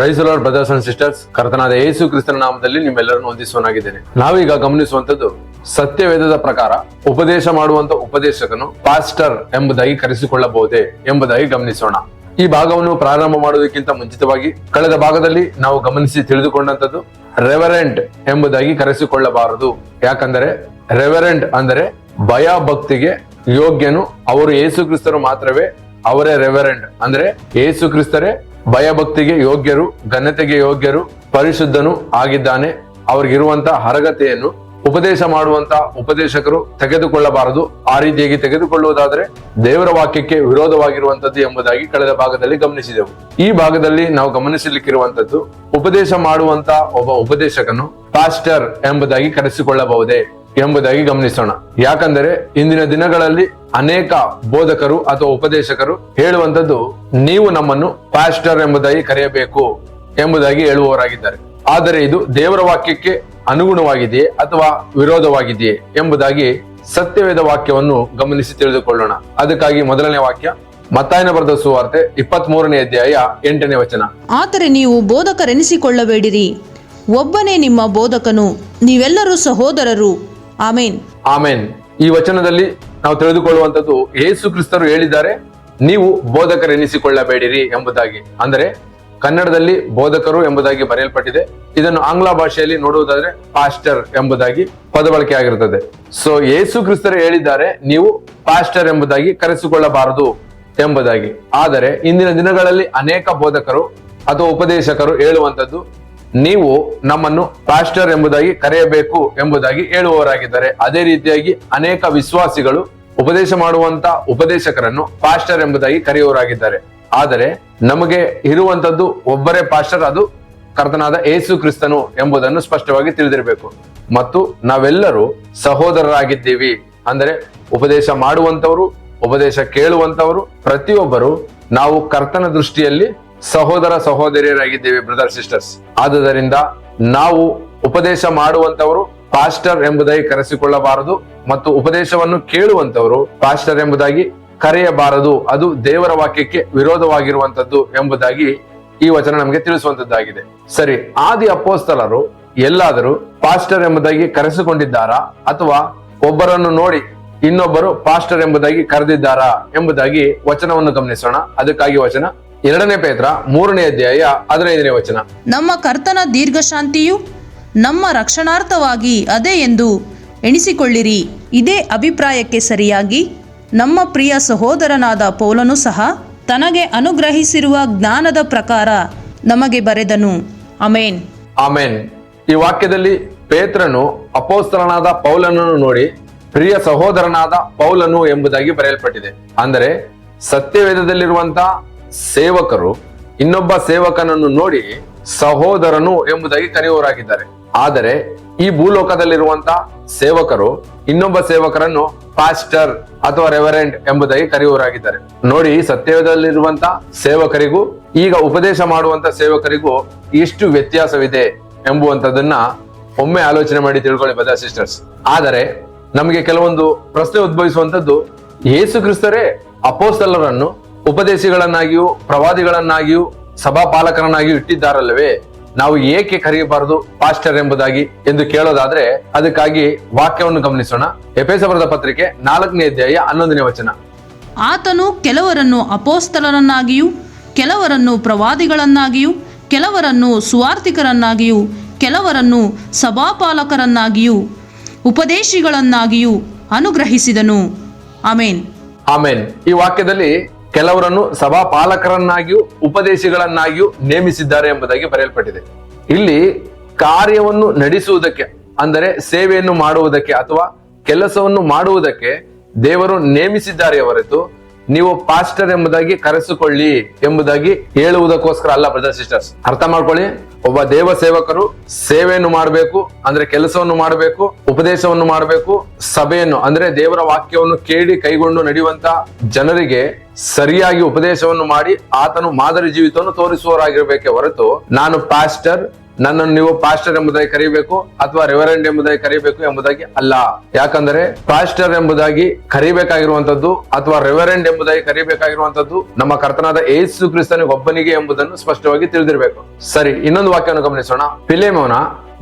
ರೈಸಲರ್ brothers and sisters ಕರ್ತನಾದ ಯೇಸು ಕ್ರಿಸ್ತನ ನಾಮದಲ್ಲಿ ನಿಮ್ಮೆಲ್ಲರನ್ನು ಹೊಂದಿಸುವನಾಗಿದ್ದೇನೆ ನಾವೀಗ ಗಮನಿಸುವಂತದ್ದು ಸತ್ಯವೇದದ ಪ್ರಕಾರ ಉಪದೇಶ ಮಾಡುವಂತ ಉಪದೇಶಕನು ಪಾಸ್ಟರ್ ಎಂಬುದಾಗಿ ಕರೆಸಿಕೊಳ್ಳಬಹುದೇ ಎಂಬುದಾಗಿ ಗಮನಿಸೋಣ. ಈ ಭಾಗವನ್ನು ಪ್ರಾರಂಭ ಮಾಡುವುದಕ್ಕಿಂತ ಮುಂಚಿತವಾಗಿ ಕಳೆದ ಭಾಗದಲ್ಲಿ ನಾವು ಗಮನಿಸಿ ತಿಳಿದುಕೊಂಡಂತದ್ದು ರೆವರೆಂಟ್ ಎಂಬುದಾಗಿ ಕರೆಸಿಕೊಳ್ಳಬಾರದು. ಯಾಕಂದರೆ ರೆವರೆಂಟ್ ಅಂದರೆ ಭಯ ಭಕ್ತಿಗೆ ಯೋಗ್ಯನು. ಅವರು ಯೇಸು ಕ್ರಿಸ್ತರು ಮಾತ್ರವೇ, ಅವರೇ ರೆವರೆಂಟ್. ಅಂದ್ರೆ ಯೇಸು ಕ್ರಿಸ್ತರೇ ಭಯಭಕ್ತಿಗೆ ಯೋಗ್ಯರು, ಘನತೆಗೆ ಯೋಗ್ಯರು, ಪರಿಶುದ್ಧನು ಆಗಿದ್ದಾನೆ. ಅವ್ರಿಗಿರುವಂತಹ ಹರಗತೆಯನ್ನು ಉಪದೇಶ ಮಾಡುವಂತ ಉಪದೇಶಕರು ತೆಗೆದುಕೊಳ್ಳಬಾರದು. ಆ ರೀತಿಯಾಗಿ ತೆಗೆದುಕೊಳ್ಳುವುದಾದರೆ ದೇವರ ವಾಕ್ಯಕ್ಕೆ ವಿರೋಧವಾಗಿರುವಂತದ್ದು ಎಂಬುದಾಗಿ ಕಳೆದ ಭಾಗದಲ್ಲಿ ಗಮನಿಸಿದೆವು. ಈ ಭಾಗದಲ್ಲಿ ನಾವು ಗಮನಿಸಲಿಕ್ಕಿರುವಂತದ್ದು ಉಪದೇಶ ಮಾಡುವಂತ ಒಬ್ಬ ಉಪದೇಶಕನು ಪಾಸ್ಟರ್ ಎಂಬುದಾಗಿ ಕರೆಸಿಕೊಳ್ಳಬಹುದೇ ಎಂಬುದಾಗಿ ಗಮನಿಸೋಣ. ಯಾಕಂದರೆ ಇಂದಿನ ದಿನಗಳಲ್ಲಿ ಅನೇಕ ಬೋಧಕರು ಅಥವಾ ಉಪದೇಶಕರು ಹೇಳುವಂತದ್ದು ನೀವು ನಮ್ಮನ್ನು ಪಾಸ್ಟರ್ ಎಂಬುದಾಗಿ ಕರೆಯಬೇಕು ಎಂಬುದಾಗಿ ಹೇಳುವವರಾಗಿದ್ದಾರೆ. ಆದರೆ ಇದು ದೇವರ ವಾಕ್ಯಕ್ಕೆ ಅನುಗುಣವಾಗಿದೆಯೇ ಅಥವಾ ವಿರೋಧವಾಗಿದೆಯೇ ಎಂಬುದಾಗಿ ಸತ್ಯವೇದ ವಾಕ್ಯವನ್ನು ಗಮನಿಸಿ ತಿಳಿದುಕೊಳ್ಳೋಣ. ಅದಕ್ಕಾಗಿ ಮೊದಲನೇ ವಾಕ್ಯ ಮತ್ತಾಯನ ಬರೆದ ಸುವಾರ್ತೆ ಇಪ್ಪತ್ತ್ ಮೂರನೇ ಅಧ್ಯಾಯ ಎಂಟನೇ ವಚನ. ಆದರೆ ನೀವು ಬೋಧಕರೆನಿಸಿಕೊಳ್ಳಬೇಡಿರಿ. ಒಬ್ಬನೇ ನಿಮ್ಮ ಬೋಧಕನು ನೀವೆಲ್ಲರೂ ಸಹೋದರರು. ಆಮೇನ್. ಆಮೇನ್. ಈ ವಚನದಲ್ಲಿ ನಾವು ತಿಳಿದುಕೊಳ್ಳುವಂತದ್ದು ಯೇಸು ಕ್ರಿಸ್ತರು ಹೇಳಿದ್ದಾರೆ, ನೀವು ಬೋಧಕರೆನಿಸಿಕೊಳ್ಳಬೇಡಿರಿ ಎಂಬುದಾಗಿ. ಅಂದರೆ, ಕನ್ನಡದಲ್ಲಿ ಬೋಧಕರು ಎಂಬುದಾಗಿ ಬರೆಯಲ್ಪಟ್ಟಿದೆ. ಇದನ್ನು ಆಂಗ್ಲ ಭಾಷೆಯಲ್ಲಿ ನೋಡುವುದಾದ್ರೆ ಪಾಸ್ಟರ್ ಎಂಬುದಾಗಿ ಪದ ಬಳಕೆ ಆಗಿರುತ್ತದೆ ಸೊ ಯೇಸು ಕ್ರಿಸ್ತರು ಹೇಳಿದ್ದಾರೆ, ನೀವು ಪಾಸ್ಟರ್ ಎಂಬುದಾಗಿ ಕರೆಸಿಕೊಳ್ಳಬಾರದು ಎಂಬುದಾಗಿ. ಆದರೆ, ಇಂದಿನ ದಿನಗಳಲ್ಲಿ ಅನೇಕ ಬೋಧಕರು ಅಥವಾ ಉಪದೇಶಕರು ಹೇಳುವಂತದ್ದು ನೀವು ನಮ್ಮನ್ನು ಪಾಸ್ಟರ್ ಎಂಬುದಾಗಿ ಕರೆಯಬೇಕು ಎಂಬುದಾಗಿ ಹೇಳುವವರಾಗಿದ್ದಾರೆ, ಅದೇ ರೀತಿಯಾಗಿ ಅನೇಕ ವಿಶ್ವಾಸಿಗಳು ಉಪದೇಶ ಮಾಡುವಂತ ಉಪದೇಶಕರನ್ನು ಪಾಸ್ಟರ್ ಎಂಬುದಾಗಿ ಕರೆಯುವರಾಗಿದ್ದಾರೆ ಆದರೆ ನಮಗೆ ಇರುವಂತದ್ದು ಒಬ್ಬರೇ ಪಾಸ್ಟರ್ ಅದು ಕರ್ತನಾದ ಏಸು ಕ್ರಿಸ್ತನು ಎಂಬುದನ್ನು ಸ್ಪಷ್ಟವಾಗಿ ತಿಳಿದಿರಬೇಕು. ಮತ್ತು ನಾವೆಲ್ಲರೂ ಸಹೋದರರಾಗಿದ್ದೀವಿ. ಅಂದರೆ ಉಪದೇಶ ಮಾಡುವಂತವರು, ಉಪದೇಶ ಕೇಳುವಂತವರು, ಪ್ರತಿಯೊಬ್ಬರು ನಾವು ಕರ್ತನ ದೃಷ್ಟಿಯಲ್ಲಿ ಸಹೋದರ ಸಹೋದರಿಯರಾಗಿದ್ದೇವೆ ಬ್ರದರ್ ಸಿಸ್ಟರ್ಸ್ ಆದುದರಿಂದ ನಾವು ಉಪದೇಶ ಮಾಡುವಂತವರು ಪಾಸ್ಟರ್ ಎಂಬುದಾಗಿ ಕರೆಸಿಕೊಳ್ಳಬಾರದು ಮತ್ತು ಉಪದೇಶವನ್ನು ಕೇಳುವಂತವರು ಪಾಸ್ಟರ್ ಎಂಬುದಾಗಿ ಕರೆಯಬಾರದು. ಅದು ದೇವರ ವಾಕ್ಯಕ್ಕೆ ವಿರೋಧವಾಗಿರುವಂತದ್ದು ಎಂಬುದಾಗಿ ಈ ವಚನ ನಮಗೆ ತಿಳಿಸುವಂತದ್ದಾಗಿದೆ ಸರಿ, ಆದಿ ಅಪ್ಪೋಸ್ತಲರು ಎಲ್ಲಾದರೂ ಪಾಸ್ಟರ್ ಎಂಬುದಾಗಿ ಕರೆಸಿಕೊಂಡಿದ್ದಾರಾ? ಅಥವಾ ಒಬ್ಬರನ್ನು ನೋಡಿ ಇನ್ನೊಬ್ಬರು ಪಾಸ್ಟರ್ ಎಂಬುದಾಗಿ ಕರೆದಿದ್ದಾರಾ ಎಂಬುದಾಗಿ ವಚನವನ್ನು ಗಮನಿಸೋಣ. ಅದಕ್ಕಾಗಿ ವಚನ ಎರಡನೇ ಪೇತ್ರ ಮೂರನೇ ಅಧ್ಯಾಯ ಹದಿನೈದನೇ ವಚನ. ನಮ್ಮ ಕರ್ತನ ದೀರ್ಘಶಾಂತಿಯು ನಮ್ಮ ರಕ್ಷಣಾರ್ಥವಾಗಿ ಅದೇ ಎಂದು ಎಣಿಸಿಕೊಳ್ಳಿರಿ. ಇದೇ ಅಭಿಪ್ರಾಯಕ್ಕೆ ಸರಿಯಾಗಿ ನಮ್ಮ ಪ್ರಿಯ ಸಹೋದರನಾದ ಪೌಲನು ಸಹ ತನಗೆ ಅನುಗ್ರಹಿಸಿರುವ ಜ್ಞಾನದ ಪ್ರಕಾರ ನಮಗೆ ಬರೆದನು. Amen amen. ಈ ವಾಕ್ಯದಲ್ಲಿ ಪೇತ್ರನು ಅಪೋಸ್ತಲನಾದ ಪೌಲನನ್ನು ನೋಡಿ ಪ್ರಿಯ ಸಹೋದರನಾದ ಪೌಲನು ಎಂಬುದಾಗಿ ಬರೆಯಲ್ಪಟ್ಟಿದೆ. ಅಂದರೆ ಸತ್ಯವೇದದಲ್ಲಿರುವಂತ ಸೇವಕರು, ಇನ್ನೊಬ್ಬ ಸೇವಕನನ್ನು ನೋಡಿ ಸಹೋದರನು ಎಂಬುದಾಗಿ ಕರೆಯುವರಾಗಿದ್ದಾರೆ ಆದರೆ ಈ ಭೂಲೋಕದಲ್ಲಿರುವಂತಹ ಸೇವಕರು, ಇನ್ನೊಬ್ಬ ಸೇವಕರನ್ನು ಪಾಸ್ಟರ್ ಅಥವಾ ರೆವರೆಂಟ್ ಎಂಬುದಾಗಿ ಕರೆಯುವರಾಗಿದ್ದಾರೆ ನೋಡಿ ಸತ್ಯದಲ್ಲಿರುವಂತ ಸೇವಕರಿಗೂ, ಈಗ ಉಪದೇಶ ಮಾಡುವಂತ ಸೇವಕರಿಗೂ ಎಷ್ಟು ವ್ಯತ್ಯಾಸವಿದೆ ಎಂಬುವಂತದನ್ನ ಒಮ್ಮೆ ಆಲೋಚನೆ ಮಾಡಿ ತಿಳ್ಕೊಳ್ಳಿ ಬದ ಸಿಸ್ಟರ್ಸ್. ಆದರೆ ನಮಗೆ ಕೆಲವೊಂದು ಪ್ರಶ್ನೆ ಉದ್ಭವಿಸುವಂತದ್ದು ಯೇಸು ಕ್ರಿಸ್ತರೇ ಅಪೋಸ್ತಲರನ್ನು ಉಪದೇಶಿಗಳನ್ನಾಗಿಯೂ ಪ್ರವಾದಿಗಳನ್ನಾಗಿಯೂ ಸಭಾಪಾಲಕರನ್ನಾಗಿಯೂ ಇಟ್ಟಿದ್ದಾರಲ್ಲವೇ? ನಾವು ಏಕೆ ಕರೆಯಬಾರದು ಪಾಸ್ಟರ್ ಎಂಬುದಾಗಿ ಎಂದು ಕೇಳೋದಾದ್ರೆ ಅದಕ್ಕಾಗಿ ವಾಕ್ಯವನ್ನು ಗಮನಿಸೋಣ. ಎಪೇಸ ಬರೆದ ಪತ್ರಿಕೆ ನಾಲ್ಕನೇ ಅಧ್ಯಾಯ ಹನ್ನೊಂದನೇ ವಚನ. ಆತನು ಕೆಲವರನ್ನು ಅಪೋಸ್ತಲರನ್ನಾಗಿಯೂ ಕೆಲವರನ್ನು ಪ್ರವಾದಿಗಳನ್ನಾಗಿಯೂ ಕೆಲವರನ್ನು ಸುವಾರ್ಥಿಕರನ್ನಾಗಿಯೂ ಕೆಲವರನ್ನು ಸಭಾಪಾಲಕರನ್ನಾಗಿಯೂ ಉಪದೇಶಿಗಳನ್ನಾಗಿಯೂ ಅನುಗ್ರಹಿಸಿದನು. ಆಮೇನ್. ಆಮೇನ್. ಈ ವಾಕ್ಯದಲ್ಲಿ ಕೆಲವರನ್ನು ಸಭಾಪಾಲಕರನ್ನಾಗಿಯೂ, ಉಪದೇಶಿಗಳನ್ನಾಗಿಯೂ ನೇಮಿಸಿದ್ದಾರೆ ಎಂಬುದಾಗಿ ಬರೆಯಲ್ಪಟ್ಟಿದೆ. ಇಲ್ಲಿ ಕಾರ್ಯವನ್ನು ನಡೆಸುವುದಕ್ಕೆ, ಅಂದರೆ ಸೇವೆಯನ್ನು ಮಾಡುವುದಕ್ಕೆ ಅಥವಾ ಕೆಲಸವನ್ನು ಮಾಡುವುದಕ್ಕೆ ದೇವರು ನೇಮಿಸಿದ್ದಾರೆ ಹೊರತು ನೀವು ಪಾಸ್ಟರ್ ಎಂಬುದಾಗಿ ಕರೆಸಿಕೊಳ್ಳಿ ಎಂಬುದಾಗಿ ಹೇಳುವುದಕ್ಕೋಸ್ಕರ ಅಲ್ಲ, ಬ್ರದರ್ ಸಿಸ್ಟರ್ಸ್. ಅರ್ಥ ಮಾಡ್ಕೊಳ್ಳಿ. ಒಬ್ಬ ದೇವ ಸೇವಕರು ಸೇವೆಯನ್ನು ಮಾಡಬೇಕು, ಅಂದ್ರೆ ಕೆಲಸವನ್ನು ಮಾಡಬೇಕು, ಉಪದೇಶವನ್ನು ಮಾಡಬೇಕು, ಸಭೆಯನ್ನು, ಅಂದ್ರೆ ದೇವರ ವಾಕ್ಯವನ್ನು ಕೇಳಿ ಕೈಗೊಂಡು ನಡೆಯುವಂತ ಜನರಿಗೆ ಸರಿಯಾಗಿ ಉಪದೇಶವನ್ನು ಮಾಡಿ ಆತನು ಮಾದರಿ ಜೀವಿತವನ್ನು ತೋರಿಸುವವರಾಗಿರ್ಬೇಕೆ ಹೊರತು ನಾನು ಪಾಸ್ಟರ್ ನನ್ನನ್ನು ನೀವು ಪಾಸ್ಟರ್ ಎಂಬುದಾಗಿ ಕರಿಬೇಕು ಅಥವಾ ರೆವರೆಂಡ್ ಎಂಬುದಾಗಿ ಕರಿಬೇಕು ಎಂಬುದಾಗಿ ಅಲ್ಲ. ಯಾಕಂದ್ರೆ ಪಾಸ್ಟರ್ ಎಂಬುದಾಗಿ ಕರಿಬೇಕಾಗಿರುವಂತದ್ದು ಅಥವಾ ರೆವರೆಂಡ್ ಎಂಬುದಾಗಿ ಕರಿಬೇಕಾಗಿರುವಂತದ್ದು ನಮ್ಮ ಕರ್ತನಾದ ಏಸು ಕ್ರಿಸ್ತನಿಗೆ ಒಬ್ಬನಿಗೆ ಎಂಬುದನ್ನು ಸ್ಪಷ್ಟವಾಗಿ ತಿಳಿದಿರಬೇಕು. ಸರಿ, ಇನ್ನೊಂದು ವಾಕ್ಯವನ್ನು ಗಮನಿಸೋಣ. ಪಿಲೇಮೋನ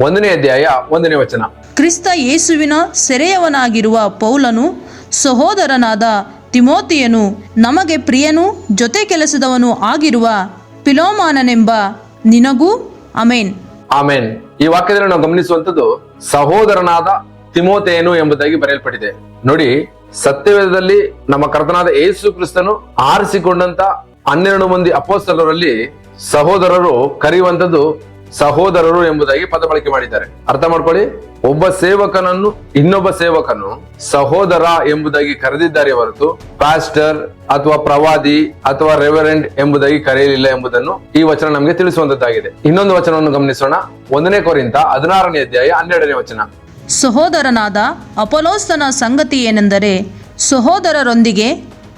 ಒಂದನೇ ಅಧ್ಯಾಯ ಒಂದನೇ ವಚನ. ಕ್ರಿಸ್ತ ಯೇಸುವಿನ ಸೆರೆಯವನಾಗಿರುವ ಪೌಲನು ಸಹೋದರನಾದ ತಿಮೋತಿಯನು ನಮಗೆ ಪ್ರಿಯನು ಜೊತೆ ಕೆಲಸದವನು ಆಗಿರುವ ಪಿಲೋಮಾನನೆಂಬ ನಿನಗೂ ಅಮೇನ್. ಆಮೇನ್. ಈ ವಾಕ್ಯದಲ್ಲಿ ನಾವು ಗಮನಿಸುವಂತದ್ದು ಸಹೋದರನಾದ ತಿಮೋತೇನು ಎಂಬುದಾಗಿ ಬರೆಯಲ್ಪಟ್ಟಿದೆ. ನೋಡಿ, ಸತ್ಯವೇದದಲ್ಲಿ ನಮ್ಮ ಕರ್ತನಾದ ಯೇಸು ಕ್ರಿಸ್ತನು ಆರಿಸಿಕೊಂಡಂತ ಹನ್ನೆರಡು ಮಂದಿ ಅಪೋಸ್ತಲರಲ್ಲಿ ಸಹೋದರರು ಕರೆಯುವಂತದ್ದು ಸಹೋದರರು ಎಂಬುದಾಗಿ ಪದ ಬಳಕೆ ಮಾಡಿದ್ದಾರೆ. ಅರ್ಥ ಮಾಡ್ಕೊಳ್ಳಿ. ಒಬ್ಬ ಸೇವಕನನ್ನು ಇನ್ನೊಬ್ಬ ಸೇವಕನು ಸಹೋದರ ಎಂಬುದಾಗಿ ಕರೆದಿದ್ದಾರೆ ಹೊರತು ಪಾಸ್ಟರ್ ಅಥವಾ ಪ್ರವಾದಿ ಅಥವಾ ರೆವರೆಂಡ್ ಎಂಬುದಾಗಿ ಕರೆಯಲಿಲ್ಲ ಎಂಬುದನ್ನು ಈ ವಚನ ನಮಗೆ ತಿಳಿಸುವಂತದ್ದಾಗಿದೆ. ಇನ್ನೊಂದು ವಚನವನ್ನು ಗಮನಿಸೋಣ. ಒಂದನೇ ಕೋರಿಂದ ಹದಿನಾರನೇ ಅಧ್ಯಾಯ ಹನ್ನೆರಡನೇ ವಚನ. ಸಹೋದರನಾದ ಅಪಲೋಸ್ತನ ಸಂಗತಿ ಏನೆಂದರೆ, ಸಹೋದರರೊಂದಿಗೆ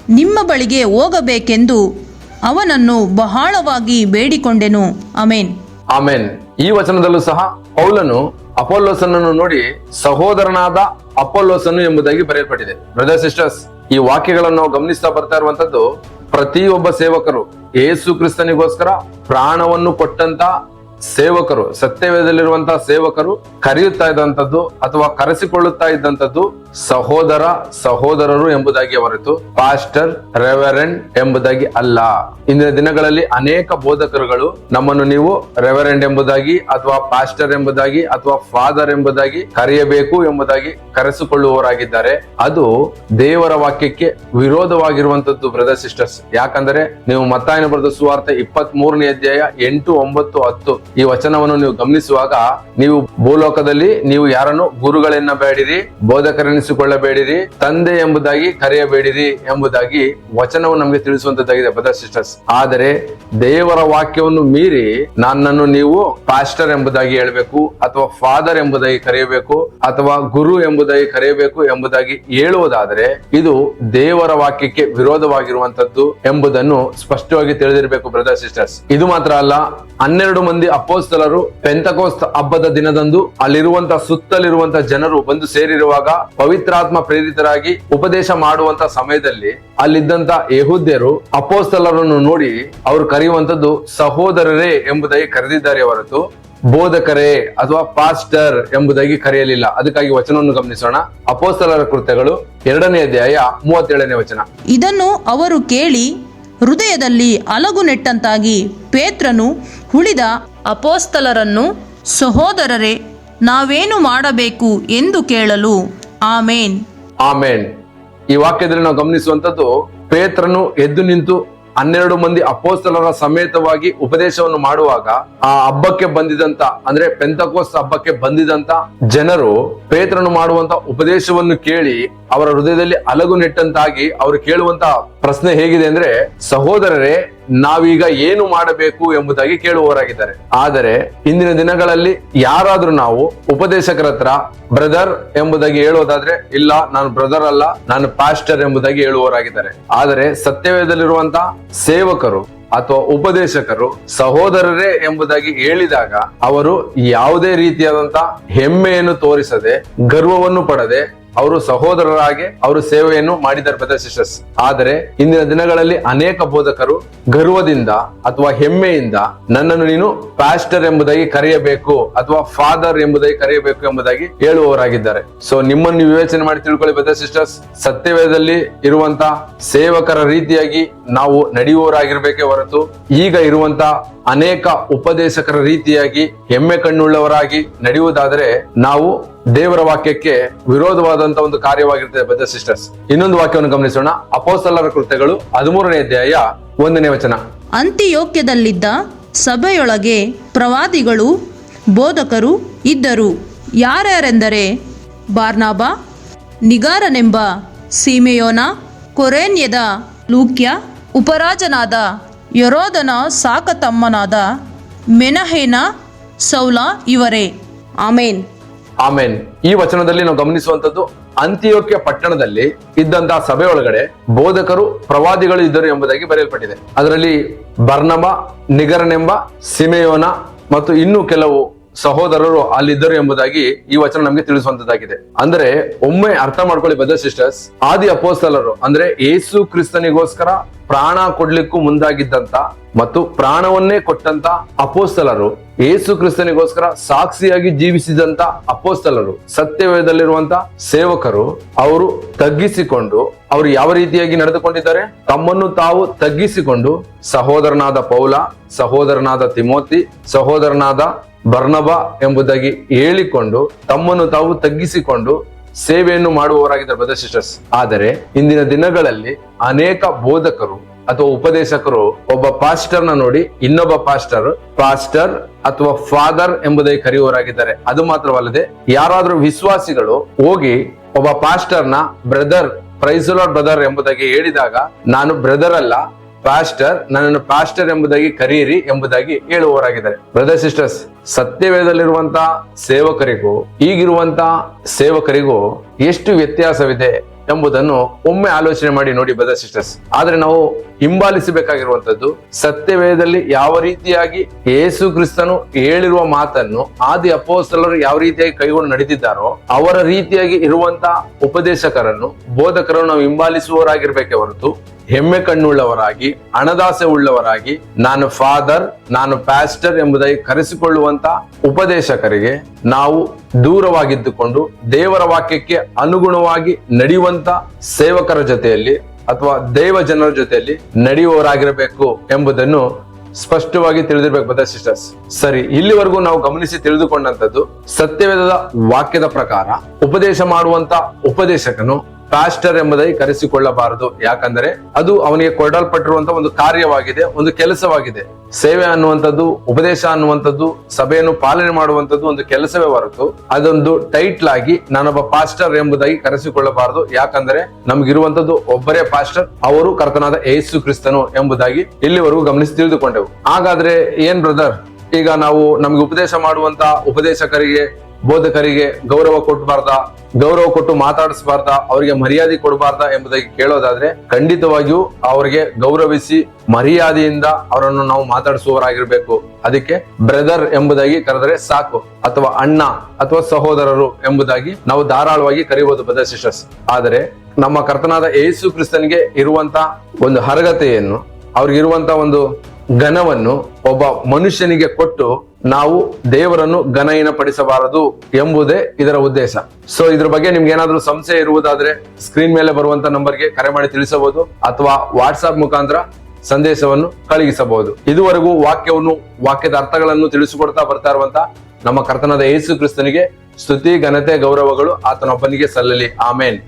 ನಿಮ್ಮ ಬಳಿಗೆ ಹೋಗಬೇಕೆಂದು ಅವನನ್ನು ಬಹಳವಾಗಿ ಬೇಡಿಕೊಂಡೆನು. Amen amen. ಈ ವಚನದಲ್ಲೂ ಸಹ ಪೌಲನು ಅಪೋಲೋಸನನ್ನು ನೋಡಿ ಸಹೋದರನಾದ ಅಪೋಲೋಸನು ಎಂಬುದಾಗಿ ಬರೆಯಲ್ಪಟ್ಟಿದೆ. ಬ್ರದರ್ ಸಿಸ್ಟರ್ಸ್ ಈ ವಾಕ್ಯಗಳನ್ನು ನಾವು ಗಮನಿಸ್ತಾ ಬರ್ತಾ ಇರುವಂತದ್ದು ಪ್ರತಿಯೊಬ್ಬ ಸೇವಕರು ಏಸು ಕ್ರಿಸ್ತನಿಗೋಸ್ಕರ ಪ್ರಾಣವನ್ನು ಕೊಟ್ಟಂತ ಸೇವಕರು ಸತ್ಯವೇದಲ್ಲಿರುವಂತಹ ಸೇವಕರು ಕರೆಯುತ್ತಾ ಇದ್ದಂಥದ್ದು ಅಥವಾ ಕರೆಸಿಕೊಳ್ಳುತ್ತಾ ಇದ್ದಂಥದ್ದು ಸಹೋದರ, ಸಹೋದರರು ಎಂಬುದಾಗಿ ಹೊರತು ಪಾಸ್ಟರ್, ರೆವರೆಂಡ್ ಎಂಬುದಾಗಿ ಅಲ್ಲ. ಇಂದಿನ ದಿನಗಳಲ್ಲಿ ಅನೇಕ ಬೋಧಕರುಗಳು ನಮ್ಮನ್ನು ನೀವು ರೆವರೆಂಡ್ ಎಂಬುದಾಗಿ ಅಥವಾ ಪಾಸ್ಟರ್ ಎಂಬುದಾಗಿ ಅಥವಾ ಫಾದರ್ ಎಂಬುದಾಗಿ ಕರೆಯಬೇಕು ಎಂಬುದಾಗಿ ಕರೆಸಿಕೊಳ್ಳುವವರಾಗಿದ್ದಾರೆ. ಅದು ದೇವರ ವಾಕ್ಯಕ್ಕೆ ವಿರೋಧವಾಗಿರುವಂತದ್ದು ಬ್ರದರ್, ಸಿಸ್ಟರ್ಸ್. ಯಾಕಂದ್ರೆ ನೀವು ಮತ್ತಾಯನ ಬರೆದ ಸುವಾರ್ತೆ ಇಪ್ಪತ್ತ್ ಮೂರನೇ ಅಧ್ಯಾಯ ಎಂಟು, ಒಂಬತ್ತು, ಹತ್ತು. ಈ ವಚನವನ್ನು ನೀವು ಗಮನಿಸುವಾಗ ನೀವು ಭೂಲೋಕದಲ್ಲಿ ನೀವು ಯಾರನ್ನು ಗುರುಗಳೆನ್ನಬೇಡಿರಿ, ಬೋಧಕರೆನಿಸಿಕೊಳ್ಳಬೇಡಿರಿ, ತಂದೆ ಎಂಬುದಾಗಿ ಕರೆಯಬೇಡಿರಿ ಎಂಬುದಾಗಿ ವಚನವು ನಮಗೆ ತಿಳಿಸುವಂತದ್ದಾಗಿದೆ ಬ್ರದರ್ ಸಿಸ್ಟರ್ಸ್ ಆದರೆ ದೇವರ ವಾಕ್ಯವನ್ನು ಮೀರಿ ನನ್ನನ್ನು ನೀವು ಪಾಸ್ಟರ್ ಎಂಬುದಾಗಿ ಹೇಳಬೇಕು, ಅಥವಾ ಫಾದರ್ ಎಂಬುದಾಗಿ ಕರೆಯಬೇಕು, ಅಥವಾ ಗುರು ಎಂಬುದಾಗಿ ಕರೆಯಬೇಕು ಎಂಬುದಾಗಿ ಹೇಳುವುದಾದರೆ ಇದು ದೇವರ ವಾಕ್ಯಕ್ಕೆ ವಿರೋಧವಾಗಿರುವಂತದ್ದು ಎಂಬುದನ್ನು ಸ್ಪಷ್ಟವಾಗಿ ತಿಳಿದಿರಬೇಕು ಬ್ರದರ್ ಸಿಸ್ಟರ್ಸ್ ಇದು ಮಾತ್ರ ಅಲ್ಲ, ಹನ್ನೆರಡು ಮಂದಿ ಅಪೋಸ್ತಲರು ಪೆಂತಕೋಸ್ತ ಹಬ್ಬದ ದಿನದಂದು ಅಲ್ಲಿರುವಂತ ಸುತ್ತಲಿರುವಂತ ಜನರು ಬಂದು ಸೇರಿರುವಾಗ ಪವಿತ್ರಾತ್ಮ ಪ್ರೇರಿತರಾಗಿ ಉಪದೇಶ ಮಾಡುವಂತ ಸಮಯದಲ್ಲಿ ಅಲ್ಲಿದ್ದಂತ ಯಹೂದ್ಯರು ಅಪೋಸ್ತಲರನ್ನು ನೋಡಿ ಅವರು ಕರೆಯುವಂತದ್ದು ಸಹೋದರರೇ ಎಂಬುದಾಗಿ ಕರೆದಿದ್ದಾರೆ ಹೊರತು, ಬೋಧಕರೇ ಅಥವಾ ಪಾಸ್ಟರ್ ಎಂಬುದಾಗಿ ಕರೆಯಲಿಲ್ಲ. ಅದಕ್ಕಾಗಿ ವಚನವನ್ನು ಗಮನಿಸೋಣ. ಅಪೋಸ್ತಲರ ಕೃತ್ಯಗಳು ಎರಡನೇ ಅಧ್ಯಾಯ ಮೂವತ್ತೇಳನೇ ವಚನ. ಇದನ್ನು ಅವರು ಕೇಳಿ ಹೃದಯದಲ್ಲಿ ಅಲಗು ನೆಟ್ಟಂತಾಗಿ ಪೇತ್ರನು ಉಳಿದ ಅಪೋಸ್ತಲರನ್ನು, ಸಹೋದರರೇ, ನಾವೇನು ಮಾಡಬೇಕು ಎಂದು ಕೇಳಲು. ಆಮೇನ್. ಆಮೇನ್. ಈ ವಾಕ್ಯದಲ್ಲಿ ನಾವು ಗಮನಿಸುವಂತದ್ದು ಪೇತ್ರನು ಎದ್ದು ನಿಂತು ಹನ್ನೆರಡು ಮಂದಿ ಅಪೋಸ್ತಲರ ಸಮೇತವಾಗಿ ಉಪದೇಶವನ್ನು ಮಾಡುವಾಗ ಆ ಹಬ್ಬಕ್ಕೆ ಬಂದಿದಂತ, ಅಂದ್ರೆ ಪೆಂತಕೋಸ್ ಹಬ್ಬಕ್ಕೆ ಬಂದಿದಂತ ಜನರು ಪೇತ್ರನು ಮಾಡುವಂತ ಉಪದೇಶವನ್ನು ಕೇಳಿ ಅವರ ಹೃದಯದಲ್ಲಿ ಅಲಗು ನೆಟ್ಟಂತಾಗಿ ಅವರು ಕೇಳುವಂತ ಪ್ರಶ್ನೆ ಹೇಗಿದೆ ಅಂದ್ರೆ, ಸಹೋದರರೇ ನಾವೀಗ ಏನು ಮಾಡಬೇಕು ಎಂಬುದಾಗಿ ಕೇಳುವವರಾಗಿದ್ದಾರೆ. ಆದರೆ ಇಂದಿನ ದಿನಗಳಲ್ಲಿ ಯಾರಾದ್ರೂ ನಾವು ಉಪದೇಶಕರ ಹತ್ರ ಬ್ರದರ್ ಎಂಬುದಾಗಿ ಹೇಳೋದಾದ್ರೆ, ಇಲ್ಲ, ನಾನು ಬ್ರದರ್ ಅಲ್ಲ, ನಾನು ಪಾಸ್ಟರ್ ಎಂಬುದಾಗಿ ಹೇಳುವವರಾಗಿದ್ದಾರೆ. ಆದರೆ ಸತ್ಯವೇದಲ್ಲಿರುವಂತಹ ಸೇವಕರು ಅಥವಾ ಉಪದೇಶಕರು ಸಹೋದರರೇ ಎಂಬುದಾಗಿ ಹೇಳಿದಾಗ ಅವರು ಯಾವುದೇ ರೀತಿಯಾದಂತಹ ಹೆಮ್ಮೆಯನ್ನು ತೋರಿಸದೆ, ಗರ್ವವನ್ನು ಪಡದೆ ಅವರು ಸಹೋದರರಾಗಿ ಅವರು ಸೇವೆಯನ್ನು ಮಾಡಿದ್ದಾರೆ ಬ್ರದರ್ ಸಿಸ್ಟರ್ಸ್ ಆದರೆ ಇಂದಿನ ದಿನಗಳಲ್ಲಿ ಅನೇಕ ಬೋಧಕರು ಗರ್ವದಿಂದ ಅಥವಾ ಹೆಮ್ಮೆಯಿಂದ ನನ್ನನ್ನು ನೀನು ಪ್ಯಾಸ್ಟರ್ ಎಂಬುದಾಗಿ ಕರೆಯಬೇಕು ಅಥವಾ ಫಾದರ್ ಎಂಬುದಾಗಿ ಕರೆಯಬೇಕು ಎಂಬುದಾಗಿ ಹೇಳುವವರಾಗಿದ್ದಾರೆ. ಸೊ ನಿಮ್ಮನ್ನು ವಿವೇಚನೆ ಮಾಡಿ ತಿಳ್ಕೊಳ್ಳಿ ಬ್ರದರ್ ಸಿಸ್ಟರ್ಸ್ ಸತ್ಯವೇದದಲ್ಲಿ ಇರುವಂತ ಸೇವಕರ ರೀತಿಯಾಗಿ ನಾವು ನಡೆಯುವವರಾಗಿರ್ಬೇಕೇ ಹೊರತು ಈಗ ಇರುವಂತ ಅನೇಕ ಉಪದೇಶಕರ ರೀತಿಯಾಗಿ ಹೆಮ್ಮೆ ಕಣ್ಣುಳ್ಳವರಾಗಿ ನಡೆಯುವುದಾದರೆ ನಾವು ದೇವರ ವಾಕ್ಯಕ್ಕೆ ವಿರೋಧವಾದಂತ ಒಂದು ಕಾರ್ಯವಾಗಿರ್ತದೆ ಬ್ರದರ್ ಸಿಸ್ಟರ್ಸ್ ಇನ್ನೊಂದು ವಾಕ್ಯವನ್ನು ಗಮನಿಸೋಣ. ಅಪೋಸಲರ ಕೃತ್ಯಗಳು ಹದಿಮೂರನೇ ಅಧ್ಯಾಯ ಒಂದನೇ ವಚನ. ಅಂತಿಯೋಕ್ಯದಲ್ಲಿದ್ದ ಸಭೆಯೊಳಗೆ ಪ್ರವಾದಿಗಳು, ಬೋಧಕರು ಇದ್ದರು. ಯಾರ್ಯಾರೆಂದರೆ ಬಾರ್ನಾಬ, ನಿಗಾರನೆಂಬ ಸೀಮೆಯೋನ, ಕೊರೇನ್ಯದ ಲೂಕ್ಯ, ಉಪರಾಜನಾದ ಯರೋದನ ಸಾಕತಮ್ಮನಾದ ಮೆನಹೇನ, ಸೌಲ ಇವರೇ. ಆಮೇನ್. ಆಮೇನ್. ಈ ವಚನದಲ್ಲಿ ನಾವು ಗಮನಿಸುವಂತದ್ದು ಅಂತ್ಯೋಕ್ಯ ಪಟ್ಟಣದಲ್ಲಿ ಇದ್ದಂತಹ ಸಭೆಯೊಳಗಡೆ ಬೋಧಕರು, ಪ್ರವಾದಿಗಳು ಇದ್ದರು ಎಂಬುದಾಗಿ ಬರೆಯಲ್ಪಟ್ಟಿದೆ. ಅದರಲ್ಲಿ ಬರ್ನಬ, ನಿಗರನೆಂಬ, ಸಿಮೆಯೋನ ಮತ್ತು ಇನ್ನೂ ಕೆಲವು ಸಹೋದರರು ಅಲ್ಲಿದ್ದರು ಎಂಬುದಾಗಿ ಈ ವಚನ ನಮಗೆ ತಿಳಿಸುವಂತದ್ದಾಗಿದೆ. ಅಂದ್ರೆ ಒಮ್ಮೆ ಅರ್ಥ ಮಾಡ್ಕೊಳ್ಳಿ ಬದ ಸಿಸ್ಟರ್ಸ್ ಆದಿ ಅಪೋಸ್ತಲರು, ಅಂದ್ರೆ ಏಸು ಕ್ರಿಸ್ತನಿಗೋಸ್ಕರ ಪ್ರಾಣ ಕೊಡ್ಲಿಕ್ಕೂ ಮುಂದಾಗಿದ್ದಂತ ಮತ್ತು ಪ್ರಾಣವನ್ನೇ ಕೊಟ್ಟಂತ ಅಪೋಸ್ತಲರು, ಏಸು ಕ್ರಿಸ್ತನಿಗೋಸ್ಕರ ಸಾಕ್ಷಿಯಾಗಿ ಜೀವಿಸಿದಂತ ಅಪೋಸ್ತಲರು ಸತ್ಯವೇದಲ್ಲಿರುವಂತ ಸೇವಕರು, ಅವರು ತಗ್ಗಿಸಿಕೊಂಡು, ಅವರು ಯಾವ ರೀತಿಯಾಗಿ ನಡೆದುಕೊಂಡಿದ್ದಾರೆ? ತಮ್ಮನ್ನು ತಾವು ತಗ್ಗಿಸಿಕೊಂಡು, ಸಹೋದರನಾದ ಪೌಲ, ಸಹೋದರನಾದ ತಿಮೋತಿ, ಸಹೋದರನಾದ ಬರ್ನಬ ಎಂಬುದಾಗಿ ಹೇಳಿಕೊಂಡು ತಮ್ಮನ್ನು ತಾವು ತಗ್ಗಿಸಿಕೊಂಡು ಸೇವೆಯನ್ನು ಮಾಡುವವರಾಗಿದ್ದಾರೆ ಬ್ರದರ್ ಸಿಸ್ಟರ್ಸ್ ಆದರೆ ಇಂದಿನ ದಿನಗಳಲ್ಲಿ ಅನೇಕ ಬೋಧಕರು ಅಥವಾ ಉಪದೇಶಕರು ಒಬ್ಬ ಪಾಸ್ಟರ್ನ ನೋಡಿ ಇನ್ನೊಬ್ಬ ಪಾಸ್ಟರ್ ಪಾಸ್ಟರ್ ಅಥವಾ ಫಾದರ್ ಎಂಬುದಾಗಿ ಕರೆಯುವವರಾಗಿದ್ದಾರೆ. ಅದು ಮಾತ್ರವಲ್ಲದೆ ಯಾರಾದರೂ ವಿಶ್ವಾಸಿಗಳು ಹೋಗಿ ಒಬ್ಬ ಪಾಸ್ಟರ್ನ ಬ್ರದರ್ ಪ್ರೈಸಲರ್ ಬ್ರದರ್ ಎಂಬುದಾಗಿ ಹೇಳಿದಾಗ, ನಾನು ಬ್ರದರ್ ಅಲ್ಲ ಪಾಸ್ಟರ್ ನನ್ನನ್ನು ಪಾಸ್ಟರ್ ಎಂಬುದಾಗಿ ಕರೆಯಿರಿ ಎಂಬುದಾಗಿ ಹೇಳುವವರಾಗಿದ್ದಾರೆ. ಬ್ರದರ್ ಸಿಸ್ಟರ್ಸ್ ಸತ್ಯವೇದಲ್ಲಿರುವಂತ ಸೇವಕರಿಗೂ, ಈಗಿರುವಂತ ಸೇವಕರಿಗೂ ಎಷ್ಟು ವ್ಯತ್ಯಾಸವಿದೆ ಎಂಬುದನ್ನು ಒಮ್ಮೆ ಆಲೋಚನೆ ಮಾಡಿ ನೋಡಿ ಬ್ರದರ್ ಸಿಸ್ಟರ್ಸ್ ಆದ್ರೆ ನಾವು ಹಿಂಬಾಲಿಸಬೇಕಾಗಿರುವಂತದ್ದು ಸತ್ಯವೇದದಲ್ಲಿ ಯಾವ ರೀತಿಯಾಗಿ ಯೇಸು ಕ್ರಿಸ್ತನು ಹೇಳಿರುವ ಮಾತನ್ನು ಆದಿ ಅಪೋಸ್ತಲರು ಯಾವ ರೀತಿಯಾಗಿ ಕೈಗೊಂಡು ನಡೆದಿದ್ದಾರೋ, ಅವರ ರೀತಿಯಾಗಿ ಇರುವಂತ ಉಪದೇಶಕರನ್ನು, ಬೋಧಕರನ್ನು ನಾವು ಹಿಂಬಾಲಿಸುವವರಾಗಿರ್ಬೇಕೆ ಹೊರತು ಹೆಮ್ಮೆ ಕಣ್ಣುಳ್ಳವರಾಗಿ, ಹಣದಾಸೆ ಉಳ್ಳವರಾಗಿ, ನಾನು ಫಾದರ್ ನಾನು ಪ್ಯಾಸ್ಟರ್ ಎಂಬುದಾಗಿ ಕರೆಸಿಕೊಳ್ಳುವಂತ ಉಪದೇಶಕರಿಗೆ ನಾವು ದೂರವಾಗಿದ್ದುಕೊಂಡು ದೇವರ ವಾಕ್ಯಕ್ಕೆ ಅನುಗುಣವಾಗಿ ನಡೆಯುವಂತ ಸೇವಕರ ಜೊತೆಯಲ್ಲಿ ಅಥವಾ ದೇವ ಜನರ ಜೊತೆಯಲ್ಲಿ ನಡೆಯುವವರಾಗಿರಬೇಕು ಎಂಬುದನ್ನು ಸ್ಪಷ್ಟವಾಗಿ ತಿಳಿದಿರ್ಬೇಕು ಬದ ಸಿಸ್ಟರ್ಸ್ ಸರಿ, ಇಲ್ಲಿವರೆಗೂ ನಾವು ಗಮನಿಸಿ ತಿಳಿದುಕೊಂಡಂತದ್ದು ಸತ್ಯವೇದದ ವಾಕ್ಯದ ಪ್ರಕಾರ ಉಪದೇಶ ಮಾಡುವಂತ ಉಪದೇಶಕನು ಪಾಸ್ಟರ್ ಎಂಬುದಾಗಿ ಕರೆಸಿಕೊಳ್ಳಬಾರದು. ಯಾಕಂದ್ರೆ ಅದು ಅವನಿಗೆ ಕೊಡಲ್ಪಟ್ಟಿರುವಂತಹ ಒಂದು ಕಾರ್ಯವಾಗಿದೆ, ಒಂದು ಕೆಲಸವಾಗಿದೆ. ಸೇವೆ ಅನ್ನುವಂಥದ್ದು, ಉಪದೇಶ ಅನ್ನುವಂಥದ್ದು, ಸಭೆಯನ್ನು ಪಾಲನೆ ಮಾಡುವಂಥದ್ದು ಒಂದು ಕೆಲಸವೇ ಹೊರತು ಅದೊಂದು ಟೈಟ್ಲ್ ಆಗಿ ನಾನೊಬ್ಬ ಪಾಸ್ಟರ್ ಎಂಬುದಾಗಿ ಕರೆಸಿಕೊಳ್ಳಬಾರದು. ಯಾಕಂದ್ರೆ ನಮ್ಗಿರುವಂತದ್ದು ಒಬ್ಬರೇ ಪಾಸ್ಟರ್, ಅವರು ಕರ್ತನಾದ ಯೇಸು ಕ್ರಿಸ್ತನು ಎಂಬುದಾಗಿ ಇಲ್ಲಿವರೆಗೂ ಗಮನಿಸಿ ತಿಳಿದುಕೊಂಡೆವು. ಹಾಗಾದ್ರೆ ಏನ್ ಬ್ರದರ್, ಈಗ ನಾವು ನಮ್ಗೆ ಉಪದೇಶ ಮಾಡುವಂತ ಉಪದೇಶಕರಿಗೆ ಬೋಧಕರಿಗೆ ಗೌರವ ಕೊಡಬಾರ್ದ, ಗೌರವ ಕೊಟ್ಟು ಮಾತಾಡಿಸಬಾರ್ದ, ಅವರಿಗೆ ಮರ್ಯಾದೆ ಕೊಡಬಾರ್ದ ಎಂಬುದಾಗಿ ಕೇಳೋದಾದ್ರೆ ಖಂಡಿತವಾಗಿಯೂ ಅವರಿಗೆ ಗೌರವಿಸಿ ಮರ್ಯಾದೆಯಿಂದ ಅವರನ್ನು ನಾವು ಮಾತಾಡಿಸುವವರಾಗಿರ್ಬೇಕು. ಅದಕ್ಕೆ ಬ್ರದರ್ ಎಂಬುದಾಗಿ ಕರೆದರೆ ಸಾಕು, ಅಥವಾ ಅಣ್ಣ, ಅಥವಾ ಸಹೋದರರು ಎಂಬುದಾಗಿ ನಾವು ಧಾರಾಳವಾಗಿ ಕರೆಯುವುದು ಬ್ರದರ್ ಸಿಸ್ಟರ್ಸ್ ಆದರೆ ನಮ್ಮ ಕರ್ತನಾದ ಯೇಸು ಕ್ರಿಸ್ತನಿಗೆ ಇರುವಂತ ಒಂದು ಹರಗತೆಯನ್ನು ಅವ್ರಿಗಿರುವಂತ ಒಂದು ಘನವನ್ನು ಒಬ್ಬ ಮನುಷ್ಯನಿಗೆ ಕೊಟ್ಟು ನಾವು ದೇವರನ್ನು ಘನಹೀನ ಪಡಿಸಬಾರದು ಎಂಬುದೇ ಇದರ ಉದ್ದೇಶ. ಸೊ ಇದ್ರ ಬಗ್ಗೆ ನಿಮ್ಗೆ ಏನಾದರೂ ಸಂಶಯ ಇರುವುದಾದ್ರೆ ಸ್ಕ್ರೀನ್ ಮೇಲೆ ಬರುವಂತ ನಂಬರ್ಗೆ ಕರೆ ಮಾಡಿ ತಿಳಿಸಬಹುದು ಅಥವಾ ವಾಟ್ಸ್ಆಪ್ ಮುಖಾಂತರ ಸಂದೇಶವನ್ನು ಕಳುಹಿಸಬಹುದು. ಇದುವರೆಗೂ ವಾಕ್ಯವನ್ನು, ವಾಕ್ಯದ ಅರ್ಥಗಳನ್ನು ತಿಳಿಸಿಕೊಡ್ತಾ ಬರ್ತಾ ಇರುವಂತ ನಮ್ಮ ಕರ್ತನಾದ ಯೇಸು ಕ್ರಿಸ್ತನಿಗೆ ಸ್ತುತಿ, ಘನತೆ, ಗೌರವಗಳು ಆತನೊಬ್ಬನಿಗೆ ಸಲ್ಲಲಿ. ಆಮೇನ್.